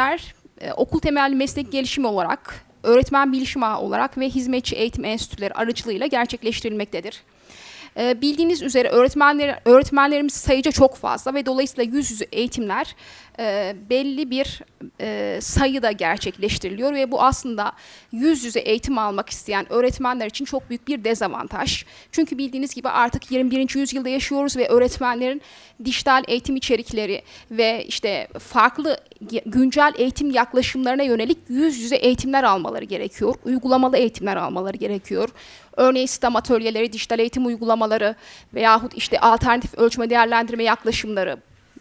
Eğitimler e, okul temelli meslek gelişimi olarak, öğretmen bilişim ağı olarak ve hizmetçi eğitim enstitüleri aracılığıyla gerçekleştirilmektedir. E, bildiğiniz üzere öğretmenler, öğretmenlerimiz sayıca çok fazla ve dolayısıyla yüz yüze eğitimler e, belli bir e, sayıda gerçekleştiriliyor ve bu aslında yüz yüze eğitim almak isteyen öğretmenler için çok büyük bir dezavantaj. Çünkü bildiğiniz gibi artık 21. yüzyılda yaşıyoruz ve öğretmenlerin dijital eğitim içerikleri ve işte farklı güncel eğitim yaklaşımlarına yönelik yüz yüze eğitimler almaları gerekiyor. Uygulamalı eğitimler almaları gerekiyor. Örneğin sistem atölyeleri, dijital eğitim uygulamaları veyahut işte alternatif ölçme değerlendirme yaklaşımları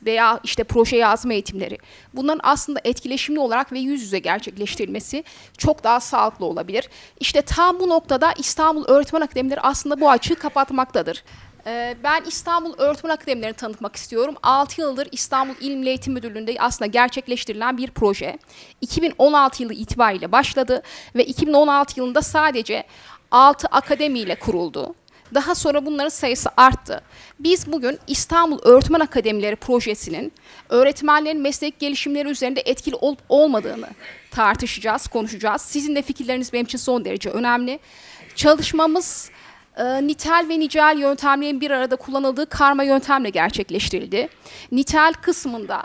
veya işte proje yazma eğitimleri. Bunların aslında etkileşimli olarak ve yüz yüze gerçekleştirilmesi çok daha sağlıklı olabilir. İşte tam bu noktada İstanbul Öğretmen Akademileri aslında bu açığı kapatmaktadır. Ee, Ben İstanbul Öğretmen Akademilerini tanıtmak istiyorum. 6 yıldır İstanbul İl Milli Eğitim Müdürlüğü'nde aslında gerçekleştirilen bir proje. 2016 yılı itibariyle başladı ve 2016 yılında sadece 6 akademiyle kuruldu. Daha sonra bunların sayısı arttı. Biz bugün İstanbul Öğretmen Akademileri projesinin öğretmenlerin meslek gelişimleri üzerinde etkili olup olmadığını tartışacağız, konuşacağız. Sizin de fikirleriniz benim için son derece önemli. Çalışmamız e, nitel ve nicel yöntemlerin bir arada kullanıldığı karma yöntemle gerçekleştirildi. Nitel kısmında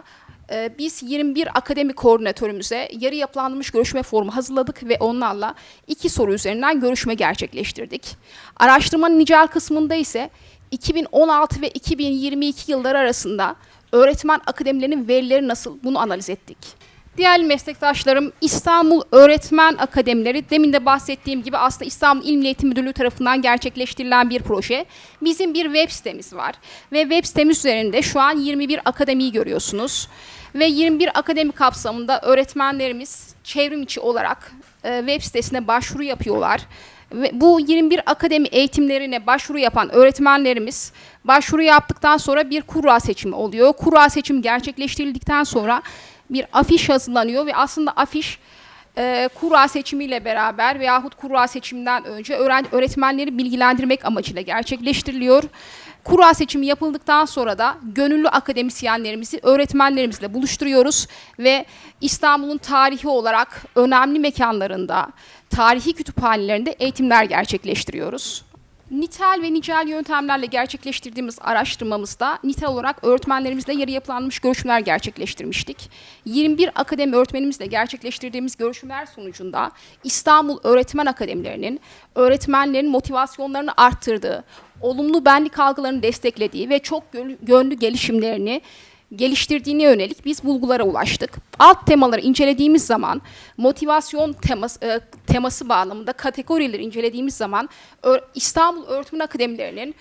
biz 21 akademi koordinatörümüze yarı yapılandırılmış görüşme formu hazırladık ve onlarla iki soru üzerinden görüşme gerçekleştirdik. Araştırmanın nicel kısmında ise 2016 ve 2022 yılları arasında öğretmen akademilerinin verileri nasıl bunu analiz ettik. Değerli meslektaşlarım, İstanbul Öğretmen Akademileri demin de bahsettiğim gibi aslında İstanbul İl Milli Eğitim Müdürlüğü tarafından gerçekleştirilen bir proje. Bizim bir web sitemiz var ve web sitemiz üzerinde şu an 21 akademiyi görüyorsunuz. Ve 21 akademi kapsamında öğretmenlerimiz çevrim içi olarak e, web sitesine başvuru yapıyorlar. Ve bu 21 akademi eğitimlerine başvuru yapan öğretmenlerimiz başvuru yaptıktan sonra bir kura seçimi oluyor. Kura seçimi gerçekleştirildikten sonra bir afiş hazırlanıyor ve aslında afiş e, kura seçimiyle beraber veyahut kura seçiminden önce öğren- öğretmenleri bilgilendirmek amacıyla gerçekleştiriliyor. Kura seçimi yapıldıktan sonra da gönüllü akademisyenlerimizi öğretmenlerimizle buluşturuyoruz ve İstanbul'un tarihi olarak önemli mekanlarında, tarihi kütüphanelerinde eğitimler gerçekleştiriyoruz. Nitel ve nicel yöntemlerle gerçekleştirdiğimiz araştırmamızda nitel olarak öğretmenlerimizle yarı yapılanmış görüşmeler gerçekleştirmiştik. 21 akademi öğretmenimizle gerçekleştirdiğimiz görüşmeler sonucunda İstanbul Öğretmen Akademilerinin öğretmenlerin motivasyonlarını arttırdığı, olumlu benlik algılarını desteklediği ve çok gönlü- gelişimlerini geliştirdiğine yönelik biz bulgulara ulaştık. Alt temaları incelediğimiz zaman motivasyon teması, e, teması bağlamında kategorileri incelediğimiz zaman İstanbul Öğretmen Akademilerinin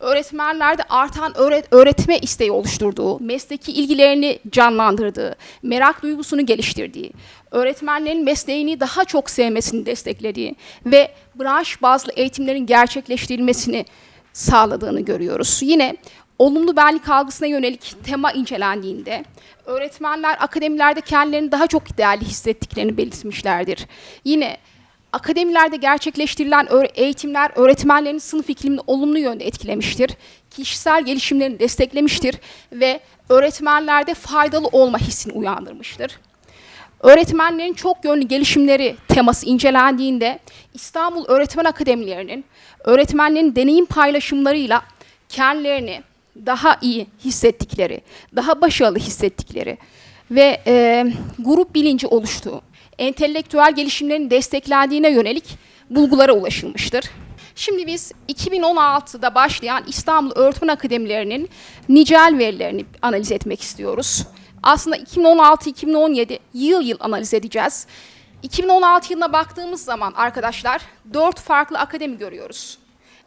öğretmenlerde artan öğret öğretme isteği oluşturduğu, mesleki ilgilerini canlandırdığı, merak duygusunu geliştirdiği, öğretmenlerin mesleğini daha çok sevmesini desteklediği ve branş bazlı eğitimlerin gerçekleştirilmesini sağladığını görüyoruz. Yine olumlu benlik algısına yönelik tema incelendiğinde öğretmenler akademilerde kendilerini daha çok değerli hissettiklerini belirtmişlerdir. Yine akademilerde gerçekleştirilen eğitimler öğretmenlerin sınıf iklimini olumlu yönde etkilemiştir. Kişisel gelişimlerini desteklemiştir ve öğretmenlerde faydalı olma hissini uyandırmıştır. Öğretmenlerin çok yönlü gelişimleri teması incelendiğinde İstanbul Öğretmen Akademilerinin öğretmenlerin deneyim paylaşımlarıyla kendilerini daha iyi hissettikleri, daha başarılı hissettikleri ve e, grup bilinci oluştuğu, entelektüel gelişimlerin desteklendiğine yönelik bulgulara ulaşılmıştır. Şimdi biz 2016'da başlayan İstanbul Öğretmen Akademilerinin nicel verilerini analiz etmek istiyoruz. Aslında 2016-2017 yıl yıl analiz edeceğiz. 2016 yılına baktığımız zaman arkadaşlar dört farklı akademi görüyoruz.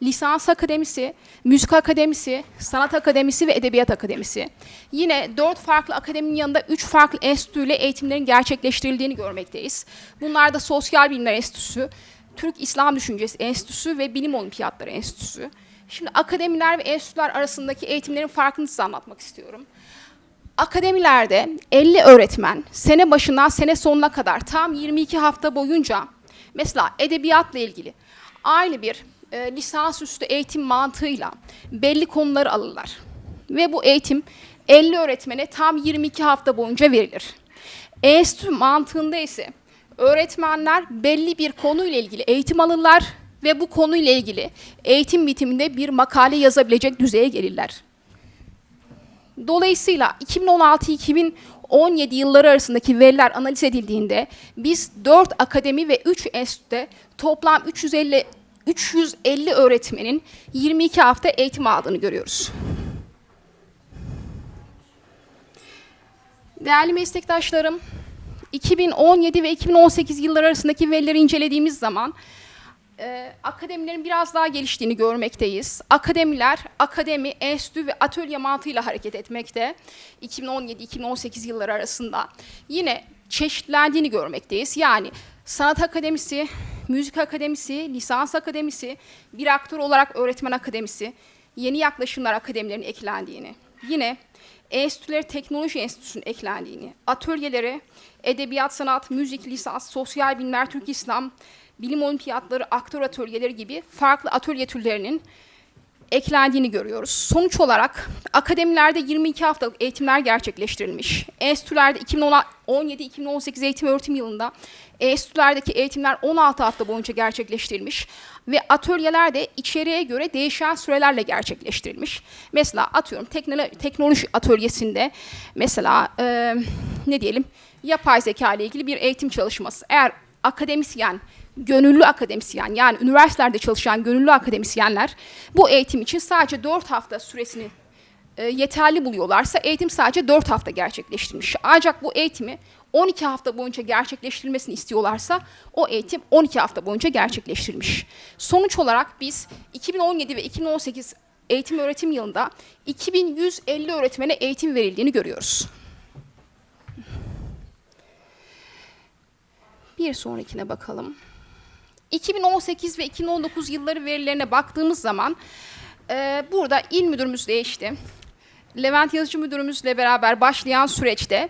Lisans Akademisi, Müzik Akademisi, Sanat Akademisi ve Edebiyat Akademisi. Yine dört farklı akademinin yanında üç farklı enstitüyle eğitimlerin gerçekleştirildiğini görmekteyiz. Bunlar da Sosyal Bilimler Enstitüsü, Türk İslam Düşüncesi Enstitüsü ve Bilim Olimpiyatları Enstitüsü. Şimdi akademiler ve enstitüler arasındaki eğitimlerin farkını size anlatmak istiyorum. Akademilerde 50 öğretmen sene başından sene sonuna kadar tam 22 hafta boyunca mesela edebiyatla ilgili aynı bir e, lisansüstü eğitim mantığıyla belli konuları alırlar. Ve bu eğitim 50 öğretmene tam 22 hafta boyunca verilir. Enstitü mantığında ise öğretmenler belli bir konuyla ilgili eğitim alırlar ve bu konuyla ilgili eğitim bitiminde bir makale yazabilecek düzeye gelirler. Dolayısıyla 2016-2017 yılları arasındaki veriler analiz edildiğinde biz 4 akademi ve 3 enstitüde toplam 350 350 öğretmenin 22 hafta eğitim aldığını görüyoruz. Değerli meslektaşlarım, 2017 ve 2018 yılları arasındaki verileri incelediğimiz zaman e, akademilerin biraz daha geliştiğini görmekteyiz. Akademiler, akademi, enstitü ve atölye mantığıyla hareket etmekte 2017-2018 yılları arasında. Yine çeşitlendiğini görmekteyiz. Yani sanat akademisi, müzik akademisi, lisans akademisi, bir aktör olarak öğretmen akademisi, yeni yaklaşımlar akademilerin eklendiğini. Yine enstitüleri teknoloji enstitüsünün eklendiğini, atölyeleri edebiyat, sanat, müzik, lisans, sosyal bilimler, Türk İslam, bilim olimpiyatları, aktör atölyeleri gibi farklı atölye türlerinin eklendiğini görüyoruz. Sonuç olarak akademilerde 22 haftalık eğitimler gerçekleştirilmiş. Enstitülerde 2017-2018 eğitim öğretim yılında enstitülerdeki eğitimler 16 hafta boyunca gerçekleştirilmiş ve atölyelerde içeriğe göre değişen sürelerle gerçekleştirilmiş. Mesela atıyorum teknolo- teknoloji atölyesinde mesela e, ne diyelim yapay zeka ile ilgili bir eğitim çalışması. Eğer akademisyen gönüllü akademisyen yani üniversitelerde çalışan gönüllü akademisyenler bu eğitim için sadece 4 hafta süresini e, yeterli buluyorlarsa eğitim sadece 4 hafta gerçekleştirilmiş. Ancak bu eğitimi 12 hafta boyunca gerçekleştirilmesini istiyorlarsa o eğitim 12 hafta boyunca gerçekleştirilmiş. Sonuç olarak biz 2017 ve 2018 eğitim öğretim yılında 2150 öğretmene eğitim verildiğini görüyoruz. Bir sonrakine bakalım. 2018 ve 2019 yılları verilerine baktığımız zaman e, burada il müdürümüz değişti. Levent Yazıcı müdürümüzle beraber başlayan süreçte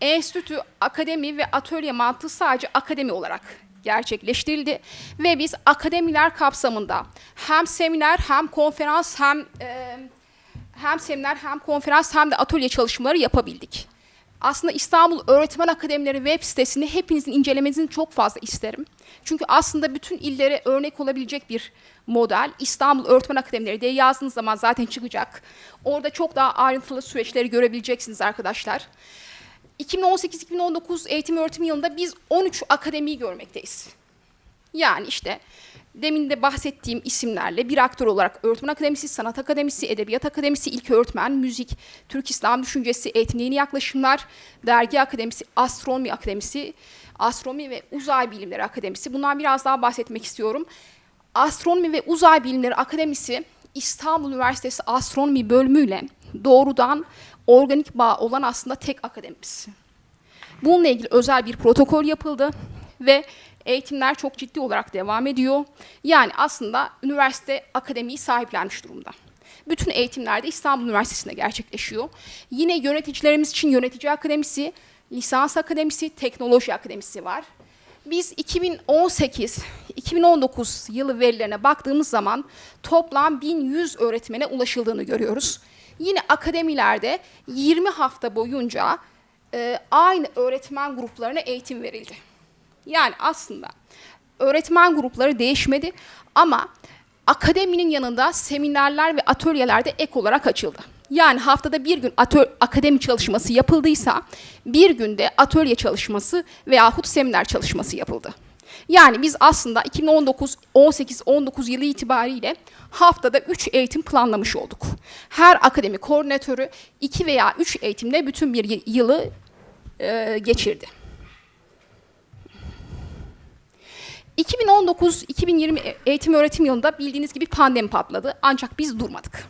enstitü, akademi ve atölye mantığı sadece akademi olarak gerçekleştirildi ve biz akademiler kapsamında hem seminer hem konferans hem e, hem seminer hem konferans hem de atölye çalışmaları yapabildik. Aslında İstanbul Öğretmen Akademileri web sitesini hepinizin incelemenizi çok fazla isterim. Çünkü aslında bütün illere örnek olabilecek bir model. İstanbul Öğretmen Akademileri diye yazdığınız zaman zaten çıkacak. Orada çok daha ayrıntılı süreçleri görebileceksiniz arkadaşlar. 2018-2019 eğitim öğretim yılında biz 13 akademiyi görmekteyiz. Yani işte demin de bahsettiğim isimlerle bir aktör olarak Öğretmen Akademisi, Sanat Akademisi, Edebiyat Akademisi, İlk Öğretmen, Müzik, Türk İslam Düşüncesi, Eğitim Yeni Yaklaşımlar, Dergi Akademisi, Astronomi Akademisi, Astronomi ve Uzay Bilimleri Akademisi. Bundan biraz daha bahsetmek istiyorum. Astronomi ve Uzay Bilimleri Akademisi İstanbul Üniversitesi Astronomi bölümüyle doğrudan organik bağ olan aslında tek akademisi. Bununla ilgili özel bir protokol yapıldı ve eğitimler çok ciddi olarak devam ediyor. Yani aslında üniversite akademiyi sahiplenmiş durumda. Bütün eğitimler de İstanbul Üniversitesi'nde gerçekleşiyor. Yine yöneticilerimiz için yönetici akademisi, lisans akademisi, teknoloji akademisi var. Biz 2018-2019 yılı verilerine baktığımız zaman toplam 1100 öğretmene ulaşıldığını görüyoruz. Yine akademilerde 20 hafta boyunca e, aynı öğretmen gruplarına eğitim verildi. Yani aslında öğretmen grupları değişmedi ama akademinin yanında seminerler ve atölyeler de ek olarak açıldı. Yani haftada bir gün atö akademi çalışması yapıldıysa bir günde atölye çalışması veyahut seminer çalışması yapıldı. Yani biz aslında 2019, 18, 19 yılı itibariyle haftada 3 eğitim planlamış olduk. Her akademi koordinatörü 2 veya 3 eğitimde bütün bir yılı e, geçirdi. 2019-2020 eğitim öğretim yılında bildiğiniz gibi pandemi patladı ancak biz durmadık.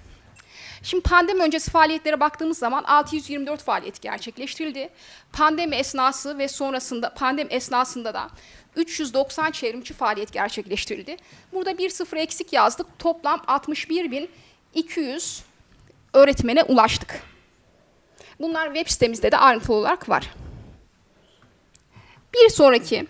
Şimdi pandemi öncesi faaliyetlere baktığımız zaman 624 faaliyet gerçekleştirildi. Pandemi esnası ve sonrasında pandemi esnasında da 390 çevrimçi faaliyet gerçekleştirildi. Burada bir sıfır eksik yazdık. Toplam 61.200 öğretmene ulaştık. Bunlar web sitemizde de ayrıntılı olarak var. Bir sonraki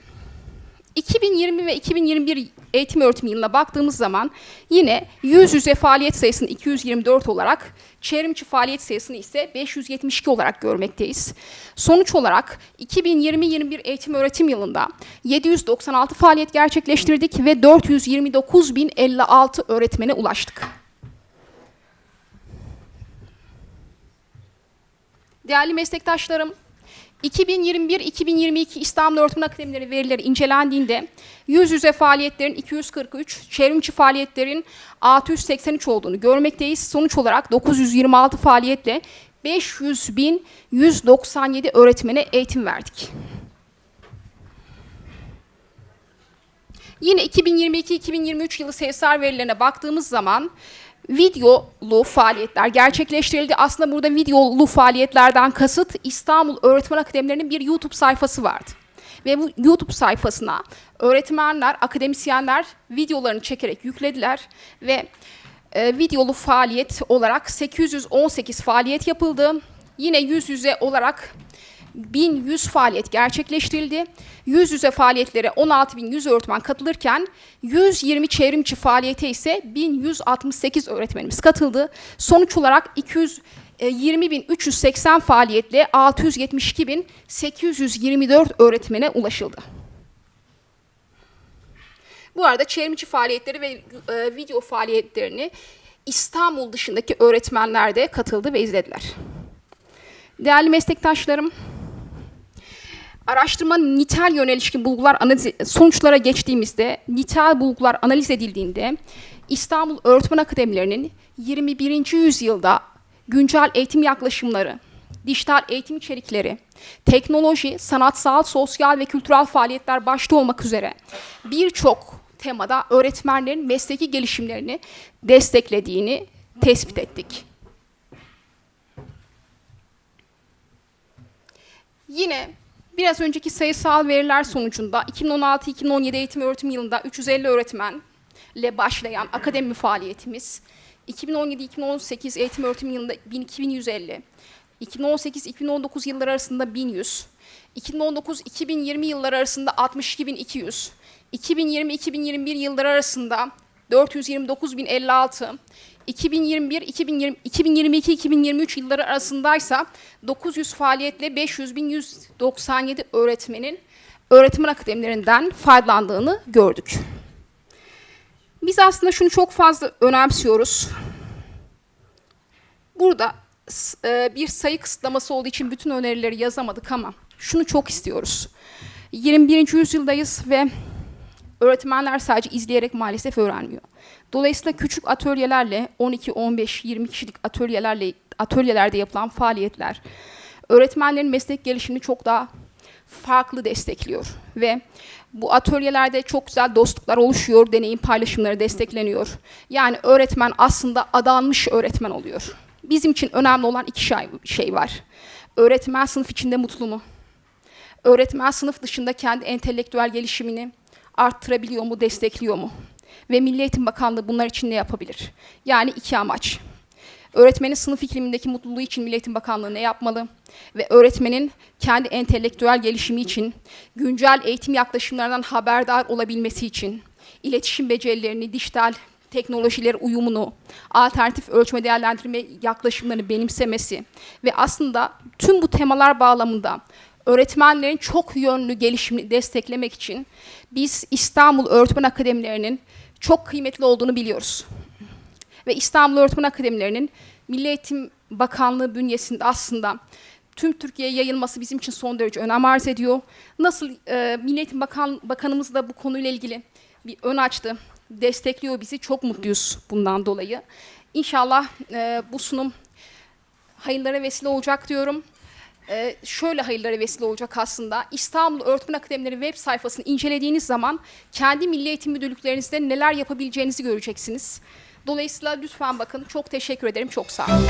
2020 ve 2021 eğitim öğretim yılına baktığımız zaman yine yüz yüze faaliyet sayısını 224 olarak, çevrimçi faaliyet sayısını ise 572 olarak görmekteyiz. Sonuç olarak 2020-21 eğitim öğretim yılında 796 faaliyet gerçekleştirdik ve 429.056 öğretmene ulaştık. Değerli meslektaşlarım, 2021-2022 İstanbul Öğretmen Akademileri verileri incelendiğinde yüz yüze faaliyetlerin 243, çevrimçi faaliyetlerin 683 olduğunu görmekteyiz. Sonuç olarak 926 faaliyetle 500.197 öğretmene eğitim verdik. Yine 2022-2023 yılı SESAR verilerine baktığımız zaman videolu faaliyetler gerçekleştirildi. Aslında burada videolu faaliyetlerden kasıt İstanbul Öğretmen Akademilerinin bir YouTube sayfası vardı. Ve bu YouTube sayfasına öğretmenler, akademisyenler videolarını çekerek yüklediler ve e, videolu faaliyet olarak 818 faaliyet yapıldı. Yine yüz yüze olarak 1100 faaliyet gerçekleştirildi. Yüz yüze faaliyetlere 16.100 öğretmen katılırken 120 çevrimçi faaliyete ise 1168 öğretmenimiz katıldı. Sonuç olarak 220.380 faaliyetle 672.824 öğretmene ulaşıldı. Bu arada çevrimçi faaliyetleri ve e, video faaliyetlerini İstanbul dışındaki öğretmenler de katıldı ve izlediler. Değerli meslektaşlarım, araştırma nitel yönelişkin bulgular analiz sonuçlara geçtiğimizde nitel bulgular analiz edildiğinde İstanbul Öğretmen Akademilerinin 21. yüzyılda güncel eğitim yaklaşımları, dijital eğitim içerikleri, teknoloji, sanatsal, sosyal ve kültürel faaliyetler başta olmak üzere birçok temada öğretmenlerin mesleki gelişimlerini desteklediğini tespit ettik. Yine biraz önceki sayısal veriler sonucunda 2016-2017 eğitim öğretim yılında 350 öğretmenle başlayan akademi faaliyetimiz 2017-2018 eğitim öğretim yılında 2150, 2018-2019 yılları arasında 1100, 2019-2020 yılları arasında 62.200, 2020-2021 yılları arasında 429.056, 2021 2020 2022 2023 yılları arasındaysa 900 faaliyetle 500.197 öğretmenin öğretmen akademilerinden faydalandığını gördük. Biz aslında şunu çok fazla önemsiyoruz. Burada e, bir sayı kısıtlaması olduğu için bütün önerileri yazamadık ama şunu çok istiyoruz. 21. yüzyıldayız ve öğretmenler sadece izleyerek maalesef öğrenmiyor. Dolayısıyla küçük atölyelerle 12, 15, 20 kişilik atölyelerle atölyelerde yapılan faaliyetler öğretmenlerin meslek gelişimini çok daha farklı destekliyor ve bu atölyelerde çok güzel dostluklar oluşuyor, deneyim paylaşımları destekleniyor. Yani öğretmen aslında adanmış öğretmen oluyor. Bizim için önemli olan iki şey, şey var. Öğretmen sınıf içinde mutlu mu? Öğretmen sınıf dışında kendi entelektüel gelişimini arttırabiliyor mu, destekliyor mu? Ve Milli Eğitim Bakanlığı bunlar için ne yapabilir? Yani iki amaç. Öğretmenin sınıf iklimindeki mutluluğu için Milli Eğitim Bakanlığı ne yapmalı? Ve öğretmenin kendi entelektüel gelişimi için, güncel eğitim yaklaşımlarından haberdar olabilmesi için, iletişim becerilerini, dijital teknolojiler uyumunu, alternatif ölçme değerlendirme yaklaşımlarını benimsemesi ve aslında tüm bu temalar bağlamında öğretmenlerin çok yönlü gelişimini desteklemek için biz İstanbul Öğretmen Akademilerinin çok kıymetli olduğunu biliyoruz. Ve İstanbul Öğretmen Akademilerinin Milli Eğitim Bakanlığı bünyesinde aslında tüm Türkiye'ye yayılması bizim için son derece önem arz ediyor. Nasıl e, Milli Eğitim Bakan, Bakanımız da bu konuyla ilgili bir ön açtı, destekliyor bizi. Çok mutluyuz bundan dolayı. İnşallah e, bu sunum hayırlara vesile olacak diyorum. Ee, şöyle hayırlara vesile olacak aslında. İstanbul Öğretmen Akademileri web sayfasını incelediğiniz zaman kendi milli eğitim müdürlüklerinizde neler yapabileceğinizi göreceksiniz. Dolayısıyla lütfen bakın. Çok teşekkür ederim. Çok sağ olun.